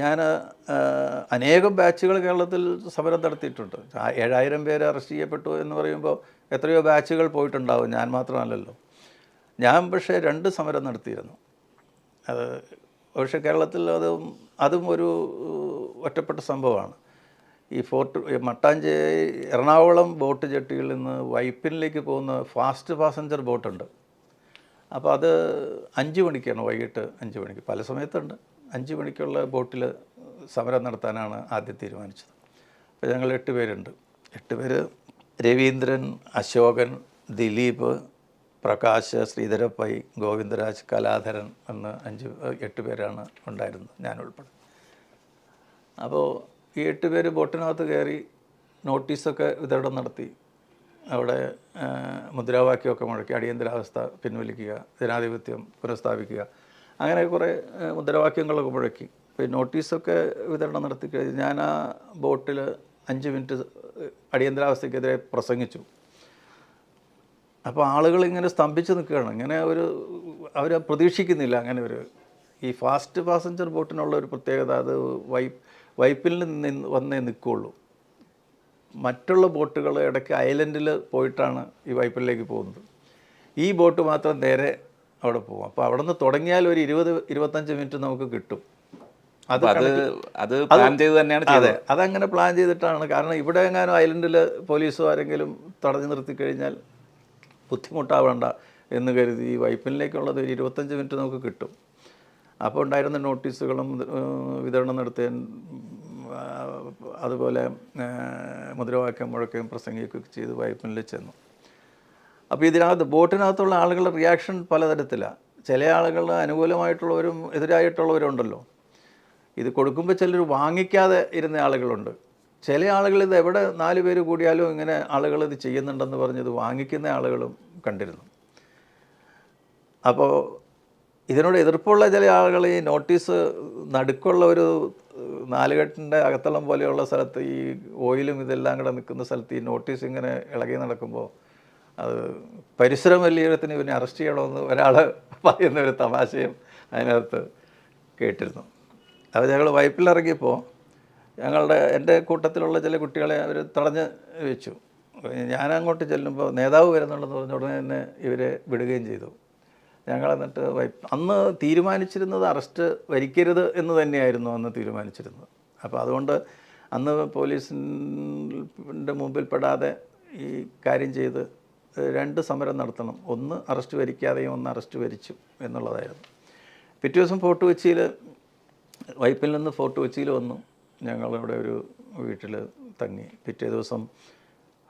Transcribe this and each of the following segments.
ഞാൻ അനേകം ബാച്ചുകൾ കേരളത്തിൽ സമരം നടത്തിയിട്ടുണ്ട്. ഏഴായിരം പേര് അറസ്റ്റ് ചെയ്യപ്പെട്ടു എന്ന് പറയുമ്പോൾ എത്രയോ ബാച്ചുകൾ പോയിട്ടുണ്ടാവും ഞാൻ മാത്രമല്ലല്ലോ. ഞാൻ പക്ഷേ രണ്ട് സമരം നടത്തിയിരുന്നു. അത് പക്ഷേ കേരളത്തിൽ അതും അതും ഒരു ഒറ്റപ്പെട്ട സംഭവമാണ്. ഈ ഫോർട്ട് മട്ടാഞ്ചേരി എറണാകുളം ബോട്ട് ജെട്ടിയിൽ നിന്ന് വൈപ്പിനിലേക്ക് പോകുന്ന ഫാസ്റ്റ് പാസഞ്ചർ ബോട്ടുണ്ട്. അപ്പോൾ അത് അഞ്ച് മണിക്കാണ് വൈകിട്ട് അഞ്ച് മണിക്ക്. പല സമയത്തുണ്ട്. അഞ്ച് മണിക്കുള്ള ബോട്ടിൽ സമരം നടത്താനാണ് ആദ്യം തീരുമാനിച്ചത്. അപ്പോൾ ഞങ്ങൾ എട്ട് പേരുണ്ട്. എട്ട് പേര് രവീന്ദ്രൻ അശോകൻ ദിലീപ് പ്രകാശ് ശ്രീധരപ്പൈ ഗോവിന്ദരാജ് കലാധരൻ എന്ന് അഞ്ച് എട്ട് പേരാണ് ഉണ്ടായിരുന്നത് ഞാൻ ഉൾപ്പെടെ. അപ്പോൾ ഈ എട്ട് പേര് ബോട്ടിനകത്ത് കയറി നോട്ടീസൊക്കെ വിതരണം നടത്തി. അവിടെ മുദ്രാവാക്യമൊക്കെ മുഴക്കി അടിയന്തരാവസ്ഥ പിൻവലിക്കുക ജനാധിപത്യം പുനഃസ്ഥാപിക്കുക. അങ്ങനെ കുറേ മുദ്രാവാക്യങ്ങളൊക്കെ മുഴക്കി. പിന്നെ നോട്ടീസൊക്കെ വിതരണം നടത്തി കഴിഞ്ഞ് ഞാൻ ആ ബോട്ടിൽ അഞ്ച് മിനിറ്റ് അടിയന്തരാവസ്ഥയ്ക്കെതിരെ പ്രസംഗിച്ചു. അപ്പോൾ ആളുകൾ ഇങ്ങനെ സ്തംഭിച്ച് നിൽക്കുകയാണ്. ഇങ്ങനെ ഒരു അവർ പ്രതീക്ഷിക്കുന്നില്ല അങ്ങനെ ഒരു ഈ ഫാസ്റ്റ് പാസഞ്ചർ ബോട്ടിനുള്ള ഒരു പ്രത്യേകത അത് വൈപ്പ് വൈപ്പിൽ നിന്ന് വന്നേ നിൽക്കുകയുള്ളൂ. മറ്റുള്ള ബോട്ടുകൾ ഇടയ്ക്ക് ഐലൻഡിൽ പോയിട്ടാണ് ഈ വൈപ്പിലേക്ക് പോകുന്നത്. ഈ ബോട്ട് മാത്രം നേരെ അവിടെ പോകും. അപ്പോൾ അവിടെ നിന്ന് തുടങ്ങിയാൽ ഒരു ഇരുപത് ഇരുപത്തഞ്ച് മിനിറ്റ് നമുക്ക് കിട്ടും. അത് അത് പ്ലാൻ ചെയ്ത് തന്നെയാണ് അതെ അതങ്ങനെ പ്ലാൻ ചെയ്തിട്ടാണ്. കാരണം ഇവിടെ എങ്ങാനും ഐലൻഡിൽ പോലീസോ ആരെങ്കിലും തടഞ്ഞു നിർത്തി കഴിഞ്ഞാൽ ബുദ്ധിമുട്ടാവണ്ട എന്ന് കരുതി ഈ വൈപ്പിനിലേക്കുള്ളത് ഒരു ഇരുപത്തഞ്ച് മിനിറ്റ് നമുക്ക് കിട്ടും. അപ്പോൾ ഉണ്ടായിരുന്ന നോട്ടീസുകളും വിതരണം നടത്തിയ അതുപോലെ മുദ്രാവാക്യം മുഴക്കുകയും പ്രസംഗിക്കുകയൊക്കെ ചെയ്ത് വൈപ്പിനിൽ ചെന്നു. അപ്പോൾ ഇതിനകത്ത് ബോട്ടിനകത്തുള്ള ആളുകളുടെ റിയാക്ഷൻ പലതരത്തിലാണ് ചില ആളുകൾ അനുകൂലമായിട്ടുള്ളവരും എതിരായിട്ടുള്ളവരുണ്ടല്ലോ. ഇത് കൊടുക്കുമ്പോൾ ചിലർ വാങ്ങിക്കാതെ ഇരുന്ന ആളുകളുണ്ട്. ചില ആളുകൾ ഇത് എവിടെ നാല് പേര് കൂടിയാലും ഇങ്ങനെ ആളുകൾ ഇത് ചെയ്യുന്നുണ്ടെന്ന് പറഞ്ഞത് വാങ്ങിക്കുന്ന ആളുകളും കണ്ടിരുന്നു. അപ്പോൾ ഇതിനോട് എതിർപ്പുള്ള ചില ആളുകൾ ഈ നോട്ടീസ് നടുക്കുള്ള ഒരു നാലുകെട്ടിന്റെ അകത്തളം പോലെയുള്ള സ്ഥലത്ത് ഈ ഓയിലും ഇതെല്ലാം കൂടെ നിൽക്കുന്ന സ്ഥലത്ത് ഈ നോട്ടീസ് ഇങ്ങനെ ഇളകി നടക്കുമ്പോൾ അത് പരിസര മലിനീകരണത്തിന് ഇവനെ അറസ്റ്റ് ചെയ്യണമെന്ന് ഒരാൾ പറയുന്ന ഒരു തമാശയും അതിനകത്ത് കേട്ടിരുന്നു. അപ്പോൾ ഞങ്ങൾ വൈപ്പിലിറങ്ങിയപ്പോൾ ഞങ്ങളുടെ എന്റെ കൂട്ടത്തിലുള്ള ചില കുട്ടികളെ അവർ തടഞ്ഞ് വെച്ചു. ഞാൻ അങ്ങോട്ട് ചെല്ലുമ്പോൾ നേതാവ് വരുന്നുണ്ടെന്ന് പറഞ്ഞ ഉടനെ തന്നെ ഇവരെ വിടുകയും ചെയ്തു. ഞങ്ങൾ എന്നിട്ട് അന്ന് തീരുമാനിച്ചിരുന്നത് അറസ്റ്റ് വരിക്കരുത് എന്ന് തന്നെയായിരുന്നു അന്ന് തീരുമാനിച്ചിരുന്നത്. അപ്പോൾ അതുകൊണ്ട് അന്ന് പോലീസിന്റെ മുമ്പിൽ പെടാതെ ഈ കാര്യം ചെയ്ത് രണ്ട് സമരം നടത്തണം. ഒന്ന് അറസ്റ്റ് വരിക്കാതെയും ഒന്ന് അറസ്റ്റ് വരിച്ചു എന്നുള്ളതായിരുന്നു. പിറ്റേ ദിവസം ഫോർട്ട് കൊച്ചിയിൽ വൈപ്പിൽ നിന്ന് ഫോർട്ട് കൊച്ചിയിൽ വന്നു. ഞങ്ങളിവിടെ ഒരു വീട്ടിൽ തങ്ങി. പിറ്റേ ദിവസം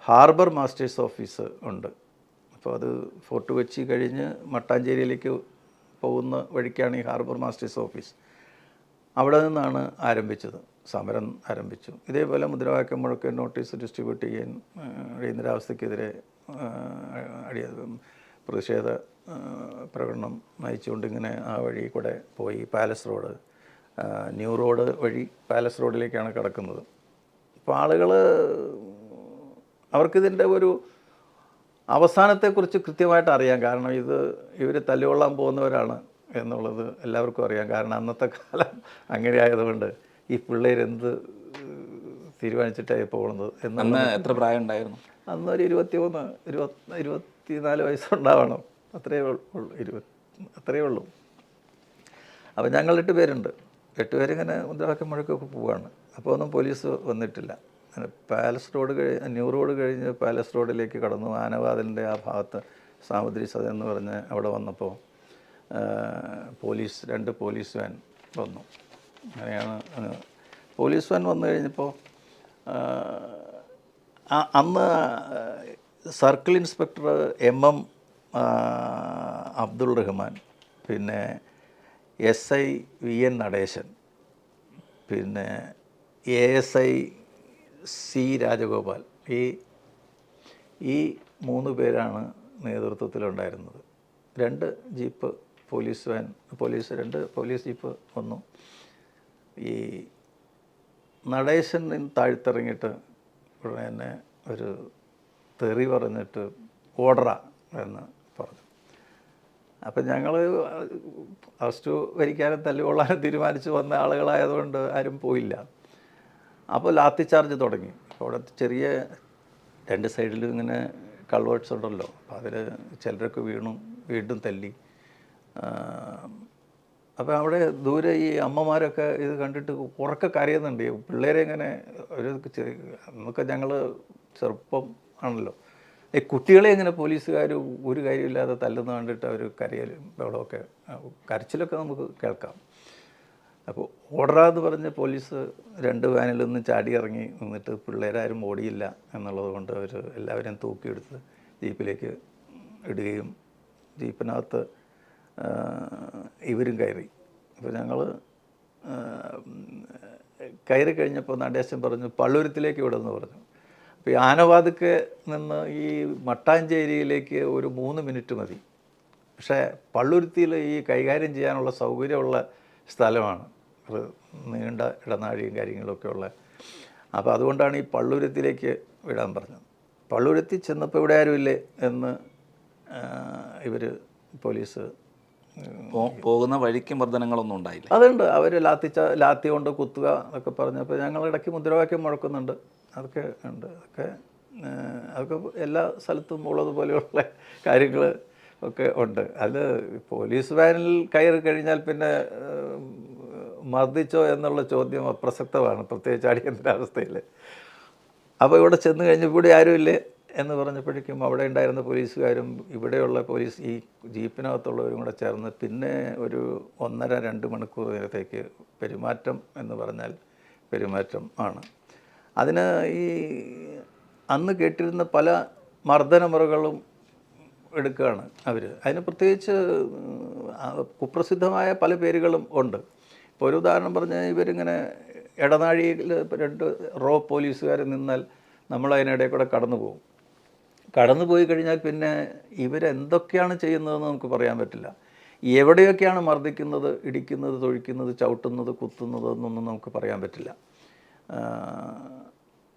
ഹാർബർ മാസ്റ്റേഴ്സ് ഓഫീസ് ഉണ്ട്. അപ്പോൾ അത് ഫോർട്ട് കൊച്ചി കഴിഞ്ഞ് മട്ടാഞ്ചേരിയിലേക്ക് പോകുന്ന വഴിക്കാണ് ഈ ഹാർബർ മാസ്റ്റേഴ്സ് ഓഫീസ്. അവിടെ നിന്നാണ് ആരംഭിച്ചത്. സമരം ആരംഭിച്ചു. ഇതേപോലെ മുദ്രാവാക്യം മുഴക്കം നോട്ടീസ് ഡിസ്ട്രിബ്യൂട്ട് ചെയ്യാൻ ആ, അടിയ പ്രതിഷേധ പ്രകടനം നയിച്ചുകൊണ്ട് ഇങ്ങനെ ആ വഴി കൂടെ പോയി പാലസ് റോഡ്. ന്യൂ റോഡ് വഴി പാലസ് റോഡിലേക്കാണ് കിടക്കുന്നത്. അപ്പോൾ ആളുകൾ അവർക്കിതിന്റെ ഒരു അവസാനത്തെക്കുറിച്ച് കൃത്യമായിട്ട് അറിയാം. കാരണം ഇത് ഇവർ തല്ലുകൊള്ളാൻ പോകുന്നവരാണ് എന്നുള്ളത് എല്ലാവർക്കും അറിയാം. കാരണം അന്നത്തെ കാലം അങ്ങനെ ആയതുകൊണ്ട് ഈ പിള്ളേരെന്ത് തീരുമാനിച്ചിട്ടായി പോകുന്നത് എന്ന് അന്ന് എത്ര പ്രായം ഉണ്ടായിരുന്നു? അന്നൊരു ഇരുപത്തി മൂന്ന് ഇരുപത്തി ഇരുപത്തിനാല് വയസ്സുണ്ടാവണം. അത്രയേ ഉള്ളൂ ഇരുപത് അത്രയേ ഉള്ളൂ. അപ്പോൾ ഞങ്ങൾ എട്ട് പേരുണ്ട്. എട്ട് പേരിങ്ങനെ മുദ്രാവാക്യം മുഴക്കൊക്കെ പോവുകയാണ് അപ്പോൾ ഒന്നും പോലീസ് വന്നിട്ടില്ല. പാലസ് റോഡ് കഴിഞ്ഞ് ന്യൂ റോഡ് കഴിഞ്ഞ് പാലസ് റോഡിലേക്ക് കടന്നു. ആനവാതിലിന്റെ ആ ഭാഗത്ത് സാമുദ്രി സദ എന്ന് പറഞ്ഞ് അവിടെ വന്നപ്പോൾ പോലീസ് രണ്ട് പോലീസ് വാൻ വന്നു. അങ്ങനെയാണ് പോലീസ് വാൻ വന്നു കഴിഞ്ഞപ്പോൾ അന്ന് circle inspector M M Abdul Rahman പിന്നെ S I V N Natesan പിന്നെ A S I C Rajagopal ഈ ഈ മൂന്ന് പേരാണ് നേതൃത്വത്തിലുണ്ടായിരുന്നത്. രണ്ട് ജീപ്പ് പോലീസ് വാൻ പോലീസ് രണ്ട് പോലീസ് ജീപ്പ് വന്നു. ഈ നടേശൻ താഴ്ത്തിറങ്ങിയിട്ട് ഉടനെ തന്നെ ഒരു തെറി പറഞ്ഞിട്ട് ഓർഡറ എന്ന് പറഞ്ഞു. അപ്പം ഞങ്ങൾ അറസ്റ്റ് വരിക്കാനും തല്ലുകൊള്ളാനും തീരുമാനിച്ച് വന്ന ആളുകളായതുകൊണ്ട് ആരും പോയില്ല. അപ്പോൾ ലാത്തി ചാർജ് തുടങ്ങി. അപ്പോൾ അവിടെ ചെറിയ രണ്ട് സൈഡിലും ഇങ്ങനെ കൾവേർട്സ് ഉണ്ടല്ലോ. അപ്പോൾ അതിൽ ചിലരൊക്കെ വീണു വീണ്ടും തല്ലി. അപ്പോൾ അവിടെ ദൂരെ ഈ അമ്മമാരൊക്കെ ഇത് കണ്ടിട്ട് ഉറക്കെ കരയുന്നുണ്ട്. പിള്ളേരെ ഇങ്ങനെ ഒരു അന്നൊക്കെ ഞങ്ങൾ ചെറുപ്പം ആണല്ലോ. ഈ കുട്ടികളെ ഇങ്ങനെ പോലീസുകാർ ഒരു കാര്യമില്ലാതെ തല്ലുന്ന കണ്ടിട്ട് അവർ കരയലും ബഹളമൊക്കെ കരച്ചിലൊക്കെ നമുക്ക് കേൾക്കാം. അപ്പോൾ ഓർഡറാന്ന് പറഞ്ഞ് പോലീസ് രണ്ട് വാനിൽ നിന്ന് ചാടി ഇറങ്ങി നിന്നിട്ട് പിള്ളേരാരും ഓടിയില്ല എന്നുള്ളത് കൊണ്ട് അവർ എല്ലാവരെയും തൂക്കിയെടുത്ത് ജീപ്പിലേക്ക് ഇടുകയും ജീപ്പിനകത്ത് ഇവരും കയറി. അപ്പോൾ ഞങ്ങൾ കയറി കഴിഞ്ഞപ്പോൾ നടേശൻ പറഞ്ഞു പള്ളൂരത്തിലേക്ക് വിടുമെന്ന് പറഞ്ഞു. അപ്പോൾ ഈ നിന്ന് ഈ മട്ടാഞ്ചേരിയിലേക്ക് ഒരു മൂന്ന് മിനിറ്റ് മതി. പക്ഷേ പള്ളുരുത്തിയിൽ ഈ കൈകാര്യം ചെയ്യാനുള്ള സൗകര്യമുള്ള സ്ഥലമാണ്. ഒരു നീണ്ട ഇടനാഴിയും കാര്യങ്ങളൊക്കെ ഉള്ള. അപ്പോൾ അതുകൊണ്ടാണ് ഈ പള്ളുരത്തിലേക്ക് വിടാൻ പറഞ്ഞത്. പള്ളുരത്തിൽ ചെന്നപ്പോൾ ഇവിടെ ആരുമില്ലേ എന്ന് ഇവർ പോലീസ് പോകുന്ന വഴിക്ക് മർദ്ദനങ്ങളൊന്നും ഉണ്ടായില്ല. അതുണ്ട്. അവർ ലാത്തിച്ച ലാത്തി കൊണ്ട് കുത്തുക എന്നൊക്കെ പറഞ്ഞപ്പോൾ ഞങ്ങൾ ഇടയ്ക്ക് മുദ്രാവാക്യം മുഴക്കുന്നുണ്ട്. അതൊക്കെ ഉണ്ട്. അതൊക്കെ അതൊക്കെ എല്ലാ സ്ഥലത്തും ഉള്ളതുപോലെയുള്ള കാര്യങ്ങൾ ഒക്കെ ഉണ്ട്. അത് പോലീസ് വാനിൽ കയറി കഴിഞ്ഞാൽ പിന്നെ മർദ്ദിച്ചോ എന്നുള്ള ചോദ്യം അപ്രസക്തമാണ് പ്രത്യേകിച്ച് അടിയന്തരാവസ്ഥയിൽ അപ്പോൾ ഇവിടെ ചെന്ന് കഴിഞ്ഞപ്പോൾ ആരുമില്ലേ? എന്ന് പറഞ്ഞപ്പോഴേക്കും അവിടെ ഉണ്ടായിരുന്ന പോലീസുകാരും ഇവിടെയുള്ള പോലീസ് ഈ ജീപ്പിനകത്തുള്ളവരും കൂടെ ചേർന്ന് പിന്നെ ഒരു ഒന്നര രണ്ട് മണിക്കൂർ നേരത്തേക്ക് പെരുമാറ്റം എന്ന് പറഞ്ഞാൽ പെരുമാറ്റം ആണ്. അതിന് ഈ അന്ന് കേട്ടിരുന്ന പല മർദ്ദനമുറകളും എടുക്കുകയാണ് അവർ അതിന് പ്രത്യേകിച്ച് കുപ്രസിദ്ധമായ പല പേരുകളും ഉണ്ട്. ഇപ്പോൾ ഒരു ഉദാഹരണം പറഞ്ഞാൽ ഇവരിങ്ങനെ ഇടനാഴിയിൽ രണ്ട് റോ പോലീസുകാർ നിന്നാൽ നമ്മൾ അതിനിടയിൽ കൂടെ കടന്നു പോകും കടന്നു പോയി കഴിഞ്ഞാൽ പിന്നെ ഇവരെന്തൊക്കെയാണ് ചെയ്യുന്നതെന്ന് നമുക്ക് പറയാൻ പറ്റില്ല. എവിടെയൊക്കെയാണ് മർദ്ദിക്കുന്നത് ഇടിക്കുന്നത് തൊഴിക്കുന്നത് ചവിട്ടുന്നത് കുത്തുന്നത് എന്നൊന്നും നമുക്ക് പറയാൻ പറ്റില്ല.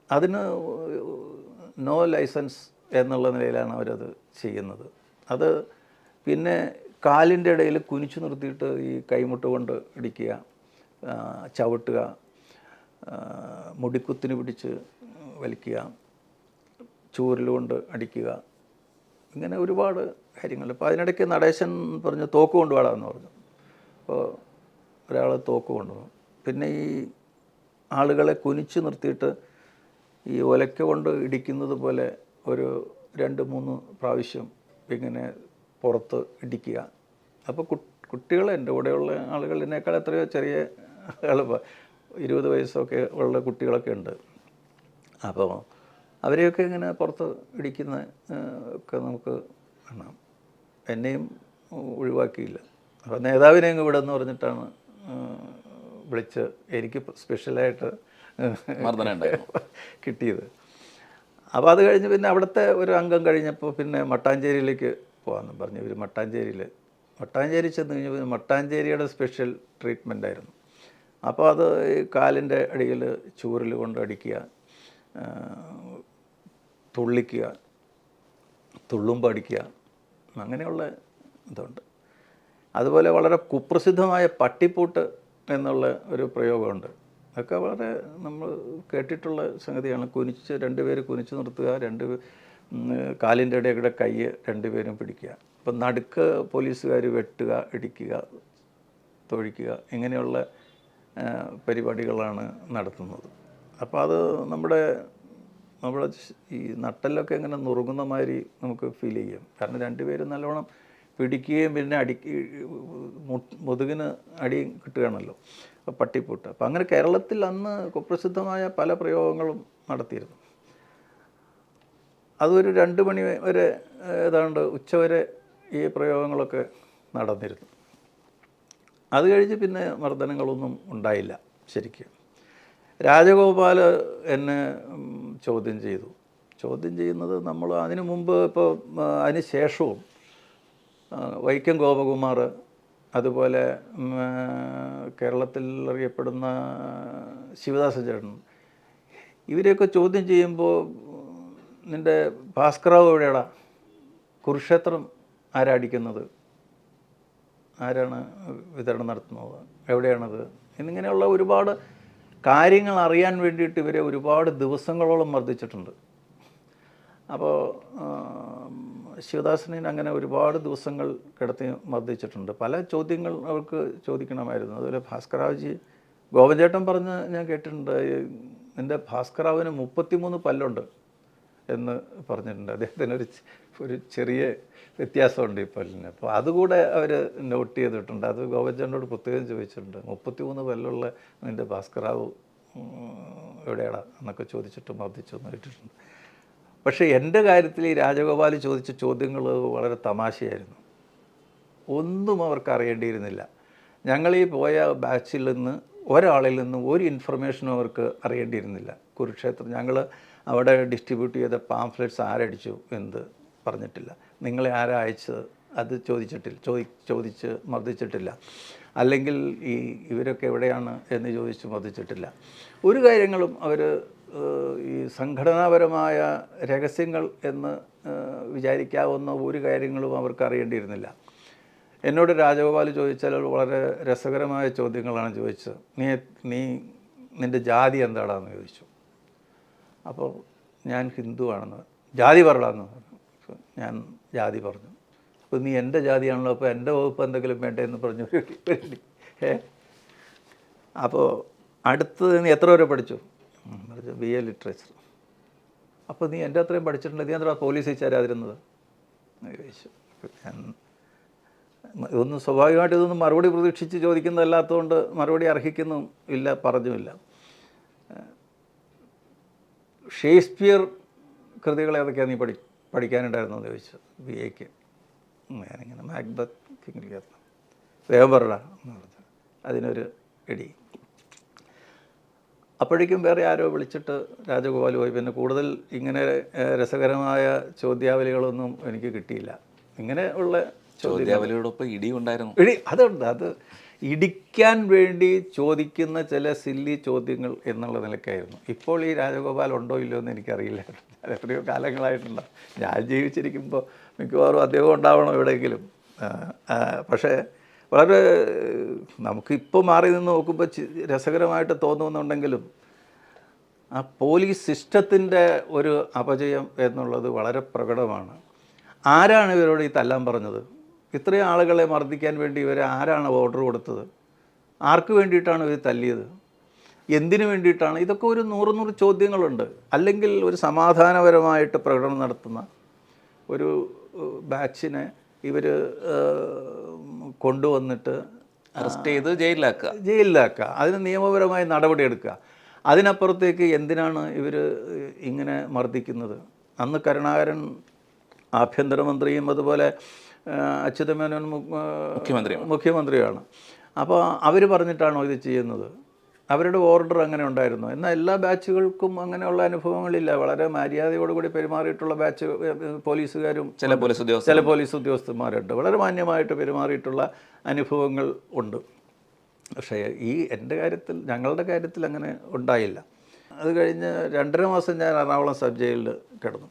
അതിന് നോ ലൈസൻസ് എന്നുള്ള നിലയിലാണ് അവരത് ചെയ്യുന്നത്. അത് പിന്നെ കാലിന്റെ ഇടയിൽ കുനിച്ചു നിർത്തിയിട്ട് ഈ കൈമുട്ട് കൊണ്ട് ഇടിക്കുക ചവിട്ടുക മുടിക്കുത്തിന് പിടിച്ച് വലിക്കുക ചൂരൽ കൊണ്ട് അടിക്കുക. ഇങ്ങനെ ഒരുപാട് കാര്യങ്ങൾ. അപ്പോൾ അതിനിടയ്ക്ക് നടേശൻ പറഞ്ഞു തോക്ക് കൊണ്ടുപോകാമെന്ന് പറഞ്ഞു. അപ്പോൾ ഒരാൾ തോക്ക് കൊണ്ടുപോകും പിന്നെ ഈ ആളുകളെ കുനിച്ച് നിർത്തിയിട്ട് ഈ ഒലക്ക കൊണ്ട് ഇടിക്കുന്നത് പോലെ ഒരു രണ്ട് മൂന്ന് പ്രാവശ്യം ഇങ്ങനെ പുറത്ത് ഇടിക്കുക. അപ്പോൾ കുട്ടികൾ എന്റെ കൂടെയുള്ള ആളുകൾ ഇതിനേക്കാൾ എത്രയോ ചെറിയ ആളുകൾ ഇരുപത് വയസ്സൊക്കെ ഉള്ള കുട്ടികളൊക്കെ ഉണ്ട്. അപ്പോൾ അവരെയൊക്കെ ഇങ്ങനെ പുറത്ത് ഇടിക്കുന്ന ഒക്കെ നമുക്ക് കാണാം. എന്നെയും ഒഴിവാക്കിയില്ല. അപ്പോൾ നേതാവിനെ അങ്ങ് വിടെന്ന് പറഞ്ഞിട്ടാണ് ആ, വിളിച്ച് എനിക്ക് സ്പെഷ്യലായിട്ട് കിട്ടിയത്. അപ്പോൾ അത് കഴിഞ്ഞ് പിന്നെ അവിടുത്തെ ഒരു അംഗം കഴിഞ്ഞപ്പോൾ പിന്നെ മട്ടാഞ്ചേരിയിലേക്ക് പോകാമെന്ന് പറഞ്ഞു. ഇവർ മട്ടാഞ്ചേരിയിൽ മട്ടാഞ്ചേരി ചെന്ന് കഴിഞ്ഞപ്പോൾ മട്ടാഞ്ചേരിയുടെ സ്പെഷ്യൽ ട്രീറ്റ്മെന്റ് ആയിരുന്നു. അപ്പോൾ അത് ഈ കാലിന്റെ അടിയിൽ ചൂറിൽ കൊണ്ട് അടിക്കുക തുള്ളിക്കുക തുള്ളും പഠിക്കുക അങ്ങനെയുള്ള ഇതുണ്ട്. അതുപോലെ വളരെ കുപ്രസിദ്ധമായ പട്ടിപ്പൂട്ട് എന്നുള്ള ഒരു പ്രയോഗമുണ്ട്. അതൊക്കെ വളരെ നമ്മൾ കേട്ടിട്ടുള്ള സംഗതിയാണ്. കുനിച്ച് രണ്ടുപേര് കുനിച്ച് നിർത്തുക രണ്ട് കാലിന്റെ ഇടയുടെ കൈ രണ്ടുപേരും പിടിക്കുക. അപ്പം നടുക്ക് പോലീസുകാർ വെട്ടുക ഇടിക്കുക തൊഴിക്കുക ഇങ്ങനെയുള്ള പരിപാടികളാണ് നടത്തുന്നത്. അപ്പോൾ അത് നമ്മുടെ നമ്മുടെ ശ്- ഈ നട്ടലൊക്കെ ഇങ്ങനെ നുറുങ്ങുന്ന മാതിരി നമുക്ക് ഫീൽ ചെയ്യാം. കാരണം രണ്ടുപേരും നല്ലോണം പിടിക്കുകയും പിന്നെ അടി മുതുകിന് അടി കിട്ടുകയാണല്ലോ. പട്ടിപ്പൂട്ട്. അപ്പം അങ്ങനെ കേരളത്തിൽ അന്ന് കുപ്രസിദ്ധമായ പല പ്രയോഗങ്ങളും നടത്തിയിരുന്നു. അതൊരു രണ്ട് മണി വരെ ഏതാണ്ട് ഉച്ചവരെ ഈ പ്രയോഗങ്ങളൊക്കെ നടന്നിരുന്നു. അത് കഴിഞ്ഞ് പിന്നെ മർദ്ദനങ്ങളൊന്നും ഉണ്ടായില്ല ശരിക്കും. രാജഗോപാൽ എന്നെ ചോദ്യം ചെയ്തു. ചോദ്യം ചെയ്യുന്നത് നമ്മൾ അതിനു മുമ്പ് ഇപ്പോൾ അതിന് ശേഷവും വൈക്കം ഗോപകുമാർ അതുപോലെ കേരളത്തിൽ അറിയപ്പെടുന്ന ശിവദാസ ചേട്ടൻ ഇവരെയൊക്കെ ചോദ്യം ചെയ്യുമ്പോൾ നിന്റെ ഭാസ്കറാവ് എവിടെയാടാ? കുരുക്ഷേത്രം ആരാടിക്കുന്നത് ആരാണ് വിതരണം നടത്തുന്നത്? എവിടെയാണത്? എന്നിങ്ങനെയുള്ള ഒരുപാട് കാര്യങ്ങൾ അറിയാൻ വേണ്ടിയിട്ട് ഇവരെ ഒരുപാട് ദിവസങ്ങളോളം മർദ്ദിച്ചിട്ടുണ്ട്. അപ്പോൾ ശിവദാസനെ അങ്ങനെ ഒരുപാട് ദിവസങ്ങൾ കിടത്തി മർദ്ദിച്ചിട്ടുണ്ട്. പല ചോദ്യങ്ങൾ അവർക്ക് ചോദിക്കണമായിരുന്നു. അതുപോലെ ഭാസ്കറാവ്ജി ഗോപചേട്ടൻ പറഞ്ഞ് ഞാൻ കേട്ടിട്ടുണ്ട് എന്റെ ഭാസ്കറാവിന് മുപ്പത്തിമൂന്ന് പല്ലുണ്ട്. എന്ന് പറഞ്ഞിട്ടുണ്ട്. അദ്ദേഹത്തിന് ഒരു ഒരു ചെറിയ വ്യത്യാസമുണ്ട് ഈ പല്ലിന്. അപ്പോൾ അതുകൂടെ അവർ നോട്ട് ചെയ്തിട്ടുണ്ട്. അത് ഗോപചേട്ടനോട് പ്രത്യേകം ചോദിച്ചിട്ടുണ്ട്. മുപ്പത്തി മൂന്ന് പല്ലുള്ള നിന്റെ ഭാസ്കറാവ് എവിടെയാടാ എന്നൊക്കെ ചോദിച്ചിട്ട് മർദ്ദിച്ചു എന്ന് കേട്ടിട്ടുണ്ട്. പക്ഷേ എന്റെ കാര്യത്തിൽ ഈ രാജഗോപാൽ ചോദിച്ച ചോദ്യങ്ങൾ വളരെ തമാശയായിരുന്നു. ഒന്നും അവർക്ക് അറിയേണ്ടിയിരുന്നില്ല. ഞങ്ങൾ ഈ പോയ ബാച്ചിൽ നിന്ന് ഒരാളിൽ നിന്നും ഒരു ഇൻഫർമേഷനും അവർക്ക് അറിയേണ്ടിയിരുന്നില്ല. കുരുക്ഷേത്രം ഞങ്ങൾ അവിടെ ഡിസ്ട്രിബ്യൂട്ട് ചെയ്ത പാംഫ്ലെറ്റ്സ് ആരടിച്ചു എന്ന് പറഞ്ഞിട്ടില്ല. നിങ്ങളെ ആരാ അയച്ചത്? അത് ചോദിച്ചിട്ടില്ല. ചോദി ചോദിച്ച് മർദ്ദിച്ചിട്ടില്ല. അല്ലെങ്കിൽ ഈ ഇവരൊക്കെ എവിടെയാണ് എന്ന് ചോദിച്ച് മർദ്ദിച്ചിട്ടില്ല. ഒരു കാര്യങ്ങളും അവർ ഈ സംഘടനാപരമായ രഹസ്യങ്ങൾ എന്ന് വിചാരിക്കാവുന്ന ഒരു കാര്യങ്ങളും അവർക്ക് അറിയേണ്ടിയിരുന്നില്ല. എന്നോട് രാജഗോപാൽ ചോദിച്ചാൽ വളരെ രസകരമായ ചോദ്യങ്ങളാണ് ചോദിച്ചത്. നീ നീ നിന്റെ ജാതി എന്താടാന്ന് ചോദിച്ചു. അപ്പോൾ ഞാൻ ഹിന്ദുവാണെന്ന് ജാതി പറടാന്ന് പറഞ്ഞു. ഞാൻ ജാതി പറഞ്ഞു. അപ്പോൾ നീ എന്റെ ജാതിയാണല്ലോ അപ്പോൾ എന്റെ വകുപ്പ് എന്തെങ്കിലും വേണ്ടേ എന്ന് പറഞ്ഞു. ഏ? അപ്പോൾ അടുത്തത് നീ എത്ര വരെ പഠിച്ചു? പഠിച്ചു. B A literature. അപ്പോൾ നീ എന്റെ അത്രയും പഠിച്ചിട്ടുണ്ട്. നീ എന്താ പോലീസ് ചേരാതിരുന്നത്? ചോദിച്ചു. ഞാൻ ഇതൊന്നും സ്വാഭാവികമായിട്ട് ഇതൊന്നും മറുപടി പ്രതീക്ഷിച്ച് ചോദിക്കുന്നതല്ലാത്തതുകൊണ്ട് മറുപടി അർഹിക്കുന്നു ഇല്ല പറഞ്ഞുമില്ല. ഷേക്സ്പിയർ കൃതികൾ ഏതൊക്കെയാണ് നീ പഠി പഠിക്കാനുണ്ടായിരുന്നു ചോദിച്ചു ബി എക്ക് ഞാനിങ്ങനെ മാക്ബത്ത് കിങ്ങിലിയർ വേഗം പറടാ എന്ന് പറഞ്ഞു. അതിനൊരു ഇടി. അപ്പോഴേക്കും വേറെ ആരോ വിളിച്ചിട്ട് രാജഗോപാൽ പോയി. പിന്നെ കൂടുതൽ ഇങ്ങനെ രസകരമായ ചോദ്യാവലികളൊന്നും എനിക്ക് കിട്ടിയില്ല. ഇങ്ങനെ ഉള്ള ചോദ്യാവലിയോടൊപ്പം ഇടി ഉണ്ടായിരുന്നു ഇടി അതുണ്ട്. അത് ഇടിക്കാൻ വേണ്ടി ചോദിക്കുന്ന ചില സില്ലി ചോദ്യങ്ങൾ എന്നുള്ള നിലക്കായിരുന്നു ഇപ്പോൾ ഈ രാജഗോപാൽ ഉണ്ടോ ഇല്ലയോ എന്ന് എനിക്കറിയില്ല. എത്രയോ കാലങ്ങളായിട്ടുണ്ട്. ഞാൻ ജീവിച്ചിരിക്കുമ്പോൾ മിക്കവാറും അദ്ദേഹം ഉണ്ടാവണം എവിടെയെങ്കിലും. പക്ഷേ വളരെ നമുക്കിപ്പോൾ മാറി നിന്ന് നോക്കുമ്പോൾ രസകരമായിട്ട് തോന്നുന്നുണ്ടെങ്കിലും ആ പോലീസ് സിസ്റ്റത്തിന്റെ ഒരു അപജയം എന്നുള്ളത് വളരെ പ്രകടമാണ്. ആരാണ് ഇവരോട് ഈ തല്ലാൻ പറഞ്ഞത്? ഇത്രയും ആളുകളെ മർദ്ദിക്കാൻ വേണ്ടി ഇവരെ ആരാണ് ഓർഡർ കൊടുത്തത്? ആർക്ക് വേണ്ടിയിട്ടാണ് ഇവർ തല്ലിയത്? എന്തിനു വേണ്ടിയിട്ടാണ്? ഇതൊക്കെ ഒരു നൂറ് നൂറ് ചോദ്യങ്ങളുണ്ട്. അല്ലെങ്കിൽ ഒരു സമാധാനപരമായിട്ട് പ്രകടനം നടത്തുന്ന ഒരു ബാച്ചിനെ ഇവർ കൊണ്ടുവന്നിട്ട് അറസ്റ്റ് ചെയ്ത് ജയിലിലാക്കുക. ജയിലിലാക്കുക. അതിന് നിയമപരമായ നടപടിയെടുക്കുക. അതിനപ്പുറത്തേക്ക് എന്തിനാണ് ഇവർ ഇങ്ങനെ മർദ്ദിക്കുന്നത്? അന്ന് കരുണാകരൻ ആഭ്യന്തരമന്ത്രിയും അതുപോലെ അച്യുതമേനോൻ മുഖ്യമന്ത്രി മുഖ്യമന്ത്രിയാണ്. അപ്പോൾ അവർ പറഞ്ഞിട്ടാണോ ഇത് ചെയ്യുന്നത്? അവരുടെ ഓർഡർ അങ്ങനെ ഉണ്ടായിരുന്നു? എന്നാൽ എല്ലാ ബാച്ചുകൾക്കും അങ്ങനെയുള്ള അനുഭവങ്ങളില്ല. വളരെ മര്യാദയോടുകൂടി പെരുമാറിയിട്ടുള്ള ബാച്ച് പോലീസുകാരും ചില പോലീസ് ഉദ്യോഗസ്ഥ ചില പോലീസ് ഉദ്യോഗസ്ഥന്മാരുണ്ട്. വളരെ മാന്യമായിട്ട് പെരുമാറിയിട്ടുള്ള അനുഭവങ്ങൾ ഉണ്ട്. പക്ഷേ ഈ എന്റെ കാര്യത്തിൽ ഞങ്ങളുടെ കാര്യത്തിൽ അങ്ങനെ ഉണ്ടായില്ല. അത് കഴിഞ്ഞ് രണ്ടര മാസം ഞാൻ എറണാകുളം സബ് ജയിലിൽ കിടന്നു.